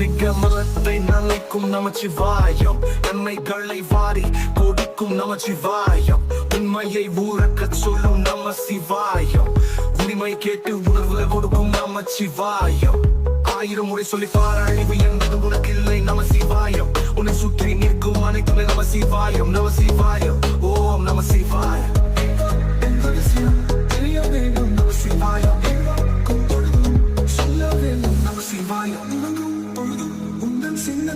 வாழ்க மனத்தை நனைக்கும் நமச்சிவாயம். நன்மைகளை வாரி கொடுக்கும் நமச்சிவாயம். உண்மையை ஊறக்க சொல்லும் நம சிவாயம் உரிமை கேட்டு உணர்வுல கொடுக்கும் நமச்சிவாயம். ஆயிரம் முறை சொல்லி பாராழிவு என்பது உனக்கு இல்லை நம சிவாயம் உன்னை சுற்றி நிற்கும் அனைத்துமே நம சிவாயம் நம சிவாயம்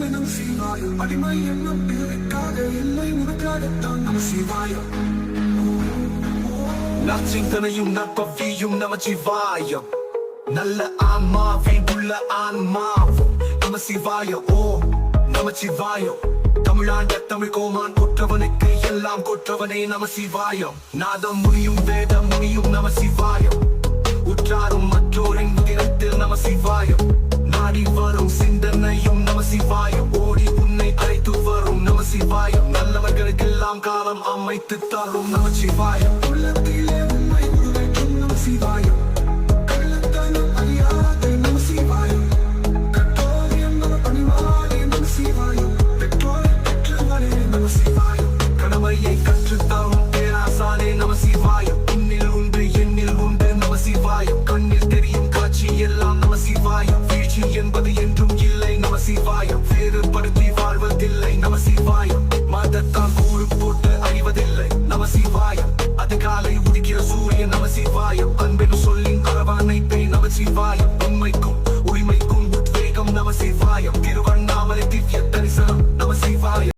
உந்தன் சிந்தனை சிவாயம் அடிமை எண்ணம் பிறவிக்காக இல்லை உனக்காகத்தான் நம் சிவாயம் நச்சிந்தனையும் நற்பவியும் நம சிவாயம் நல்ல ஆன்மாவை உள்ள ஆன்மாவும் நம சிவாய. ஓ நம சிவாயம் தமிழாண்ட தமிழ் கோமான் கொற்றவனுக்கு எல்லாம் கொற்றவனே நம சிவாயம் நாதம் முனியும் வேதம் முனியும் நம சிவாயம் உற்றாரும் மற்றோரின் தினத்தில் நம சிவாயம் எல்லாம் காலம் அமைத்து தாழும் நமச்சிவாயம் உள்ளத்திலே உண்மை உருவேற்றும் நமசிவாயம் கடமையை கற்றுத்தாரும் பேராசானே நமசிவாயம் இன்னில் உண்டு எண்ணில் உண்டு நமசிவாயம் கண்ணில் தெரியும் காட்சி எல்லாம் நமசிவாயம் வீழ்ச்சி என்பது என்றும் இல்லை நமசிவாயம் வேறுபடுத்தி வாழ்வதில்லை நமசிவாயம் மதத்தால் கூறு நமசிவாயம் அன்பெனு சொல்லின் கரவானைத்தை நமசிவாயம் உண்மைக்கும்